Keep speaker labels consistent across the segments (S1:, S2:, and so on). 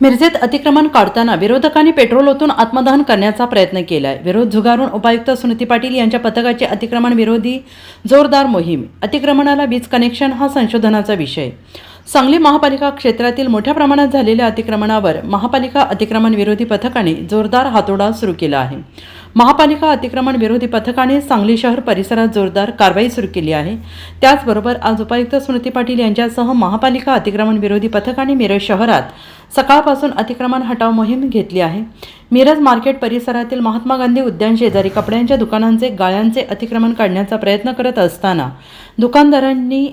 S1: मिरजेत अतिक्रमण काढताना विरोधकांनी पेट्रोल ओतून आत्मदहन करण्याचा प्रयत्न केलाय. विरोध झुगारून उपायुक्त सुनीती पाटील यांच्या पथकाची अतिक्रमण विरोधी जोरदार मोहीम. अतिक्रमणाला वीज कनेक्शन हा संशोधनाचा विषय. सांगली महापालिका क्षेत्रातील मोठ्या प्रमाणात झालेल्या अतिक्रमणावर महापालिका अतिक्रमण विरोधी पथकाने जोरदार हातोडा सुरू केला आहे. महापालिका अतिक्रमण विरोधी पथकाने सांगली शहर परिसरात जोरदार कारवाई सुरू केली आहे. त्याचबरोबर आज उपायुक्त स्मृती पाटील यांच्यासह महापालिका अतिक्रमण विरोधी पथकाने मिरज शहरात सकाळपासून अतिक्रमण हटाव मोहीम घेतली आहे. मिरज मार्केट परिसरातील महात्मा गांधी उद्यान शेजारी कपड्यांच्या दुकानांचे गाळ्यांचे अतिक्रमण काढण्याचा प्रयत्न करत असताना दुकानदारांनी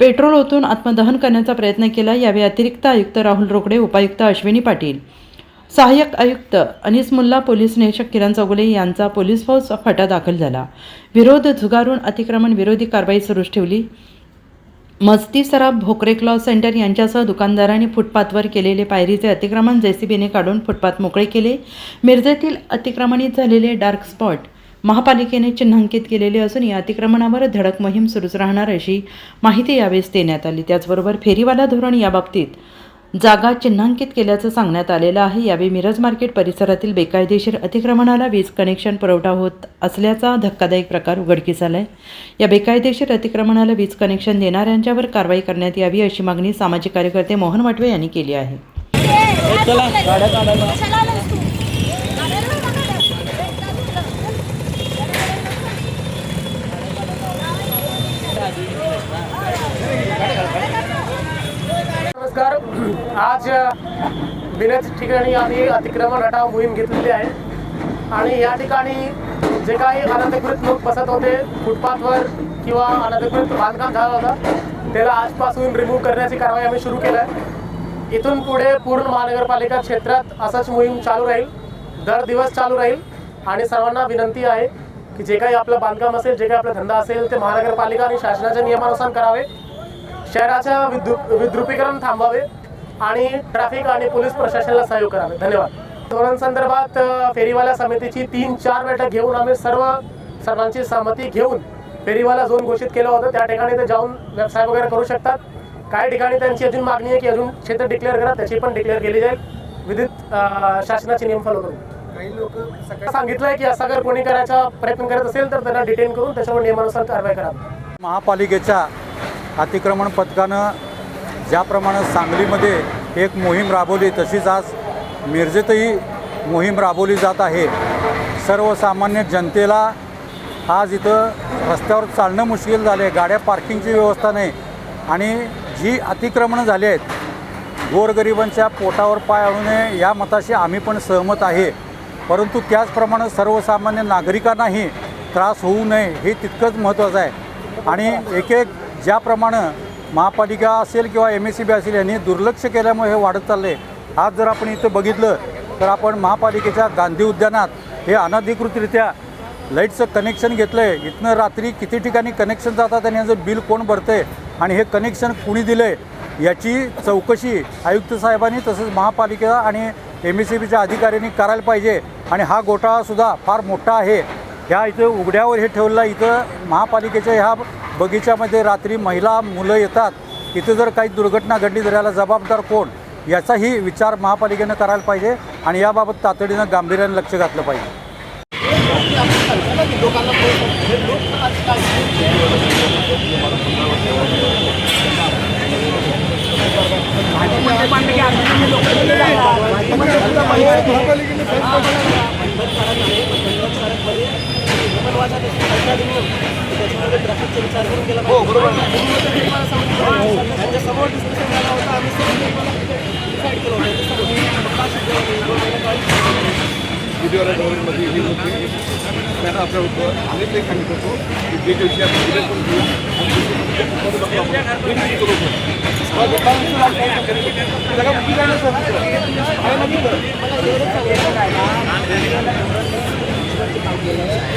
S1: पेट्रोल ओतून आत्मदहन करण्याचा प्रयत्न केला. यावेळी अतिरिक्त आयुक्त राहुल रोकडे उपायुक्त अश्विनी पाटील सहाय्यक आयुक्त अनिस मुल्ला पोलीस निरीक्षक किरण चौगुले यांचा पोलीस फौज फटा दाखल झाला. विरोध झुगारून अतिक्रमण विरोधी कारवाई सुरूच ठेवली. मस्ती सराफ भोकरे क्लॉ सेंटर यांच्यासह दुकानदारांनी फुटपाथवर केलेले पायरीचे अतिक्रमण जेसीबीने काढून फुटपाथ मोकळे केले. मिरजेतील अतिक्रमणित झालेले डार्क स्पॉट महापालिकेने चिन्हांकित केलेले असून या अतिक्रमणावर धडक मोहीम सुरूच राहणार अशी माहिती यावेळेस देण्यात आली. त्याचबरोबर फेरीवाला धोरण याबाबतीत जागा चिन्हांकित केल्याचं सांगण्यात आलेलं आहे. यावेळी मिरज मार्केट परिसरातील बेकायदेशीर अतिक्रमणाला वीज कनेक्शन पुरवठा होत असल्याचा धक्कादायक प्रकार उघडकीस आलाय. या बेकायदेशीर अतिक्रमणाला वीज कनेक्शन देणाऱ्यांच्यावर कारवाई करण्यात यावी अशी मागणी सामाजिक कार्यकर्ते मोहन वाटवे यांनी केली आहे.
S2: आज बिनच ठिकाणी आम्ही अतिक्रमण हटाव मोहीम घेतलेली आहे. आणि या ठिकाणी जे काही अनधिकृत लोक बसत होते फुटपाथवर किंवा अनधिकृत बांधकाम झालं होतं त्याला आजपासून रिमूव्ह करण्याची कारवाई आम्ही सुरू केली आहे. इथून पुढे पूर्ण महानगरपालिका क्षेत्रात असंच मोहीम चालू राहील दर दिवस चालू राहील. आणि सर्वांना विनंती आहे की जे काही आपलं बांधकाम असेल जे काही आपला धंदा असेल ते महानगरपालिका आणि शासनाच्या नियमानुसार करावे. शहराच्या विद्रु विद्रुपीकरण थांबावे आणि ट्रॅफिक आणि पोलीस प्रशासनाला सहयोग करावे. धन्यवाद. धोरणांसंदर्भात फेरीवाला समितीची तीन चार बैठक घेऊन आम्ही सर्व सर्वांची सहमती घेऊन फेरीवाला झोन घोषित केलं होतं. त्या ठिकाणी ते जाऊन व्यवसाय वगैरे करू शकतात. काही ठिकाणी त्यांची अजून मागणी आहे की अजून क्षेत्र डिक्लेअर करा त्याची पण डिक्लेअर केली जाईल. विधित शासनाचे नियम फॉलो करून.
S3: काही लोक
S2: सांगितलंय की असं जर कोणी करायचा प्रयत्न करत असेल तर त्यांना डिटेन करून त्याच्यावर नियमानुसार कारवाई करावी
S4: महापालिकेच्या अतिक्रमण पथकानं ज्याप्रमाणे सांगलीमध्ये एक मोहीम राबवली तशीच आज मिरजेतही मोहीम राबवली जात आहे. सर्वसामान्य जनतेला आज इथं रस्त्यावर चालणं मुश्किल झालं आहे गाड्या पार्किंगची व्यवस्था नाही आणि जी अतिक्रमणं झाली आहेत गोरगरिबांच्या पोटावर पाय आणू नये या मताशी आम्ही पण सहमत आहे. परंतु त्याचप्रमाणे सर्वसामान्य नागरिकांनाही त्रास होऊ नये हे तितकंच महत्त्वाचं आहे. आणि एक एक ज्याप्रमाणे महापालिका असेल किंवा एम एस सी बी असेल यांनी दुर्लक्ष केल्यामुळे हे वाढत चालले आज जर आपण इथं बघितलं तर आपण महापालिकेच्या गांधी उद्यानात हे अनधिकृतरित्या लाईटचं कनेक्शन घेतलं आहे इथनं रात्री किती ठिकाणी कनेक्शन जातात आणि याचं बिल कोण भरतं आहे आणि हे कनेक्शन कुणी दिलं आहे याची चौकशी आयुक्त साहेबांनी तसंच महापालिका आणि एम एस सी बीच्या अधिकाऱ्यांनी करायला पाहिजे. आणि हा घोटाळासुद्धा फार मोठा आहे. ह्या इथं उघड्यावर हे ठेवलं आहे. इथं महापालिकेच्या ह्या बगीच्यामध्ये रात्री महिला मुलं येतात. इथे जर काही दुर्घटना घडली तर याला जबाबदार कोण? याचाही विचार महापालिकेनं करायला पाहिजे आणि याबाबत तातडीनं गांभीर्यानं लक्ष घातलं पाहिजे.
S3: बुधवार गव्हर्नमेंटमध्ये हे होते त्यांना आपल्या होतं आणि ते सांगित होतो की जे जे विषय आपण उद्या पण घेऊ आणि दुसरी गोष्ट आपण हे आहे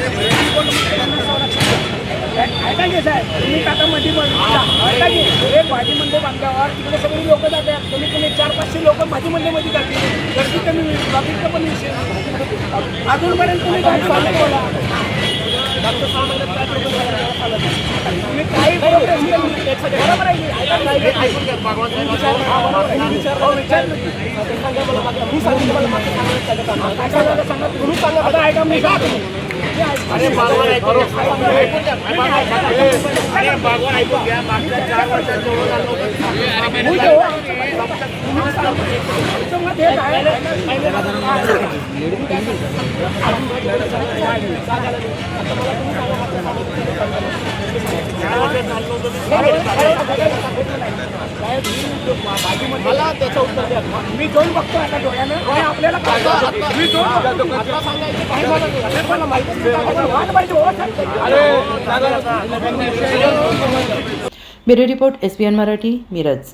S3: तिथं?
S5: साहेब तुम्ही काका मध्ये ऐका हे भाजी मंडई बांधल्यावर तिकडे सगळी लोक जातात कमी कमी चार पाचशे लोक भाजी मंडईमध्ये जाते गर्दी कमी होईल ट्रॉफिकचा पण विषय अजूनपर्यंत तुम्ही काही चालत बोला मागच्या काय विचार तुम्ही काही बरोबर आहे, बरोबर आहे की? ऐका ना, ऐका ना. मी विचारलं, हा, बरोबर आहे. मी विचारलं, हो, विचारलं की. ते सांगा मला मागच्या- मी सांगितलं मला मागच्या सहा महिन्यात काय काय काम. काय काय झालं सांगा तुम्ही सांगा आता ऐका मी का तुम्ही मी ऐका.
S2: अरे बागवान ऐकून घ्या.
S5: ऐकून घ्या. मी ऐका ना.
S2: अरे बागवान ऐकून घ्या मागच्या चार वर्षात जेवढं झालं
S5: मला त्याचं उत्तर द्या. मी जाऊन बघतो आता डोळ्यानं. आपल्याला. मी जाऊन मला माहिती.
S1: Bureau report S P N Marathi Miraj.